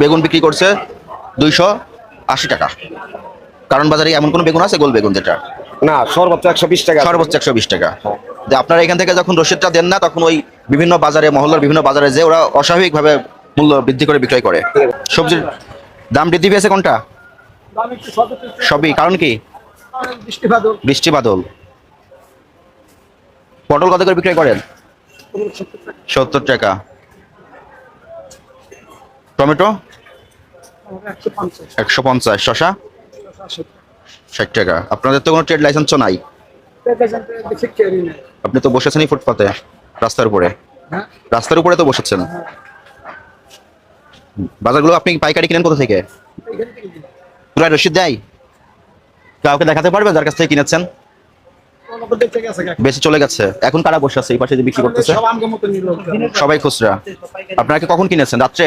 বেগুন বিক্রি করছে দুইশো আশি টাকা। কারণ বাজারে এমন কোনো বেগুন আছে গোল বেগুন যেটা? না সর্বোচ্চ একশো বিশ টাকা সর্বোচ্চ একশো বিশ টাকা। যে আপনারা এখান থেকে যখন রসিদটা দেন না তখন ওই বিভিন্ন বাজারে মহল্লার বিভিন্ন বাজারে যে ওরা অস্বাভাবিকভাবে মূল্য বৃদ্ধি করে বিক্রয় করে। সবজির দাম বৃদ্ধি পেয়েছে কোনটা? সবই। কারণ কি? বৃষ্টি বাদল। পটল কত করে বিক্রয় করেন? সত্তর টাকা। টমেটো? একশো পঞ্চাশ। শশা? ষাট টাকা। আপনাদের তো কোনো ট্রেড লাইসেন্সও নাই। আপনি তো বসেছেনই ফুটপাতে রাস্তার উপরে। হ্যাঁ। রাস্তার উপরে তো বসেছেন। বাজারগুলো আপনি পাইকারি কিনেন কোথা থেকে? পুরা রসিদ দেয়? কাউকে দেখাতে পারবে যার কাছ থেকে কিনেছেন। বেশি চলে গেছে। এখন কারা বসে আছে এই পাশে যে বিক্রি করতেছে? সবাই খুচরা। আপনারা কি কখন কিনেছেন? রাত্রে?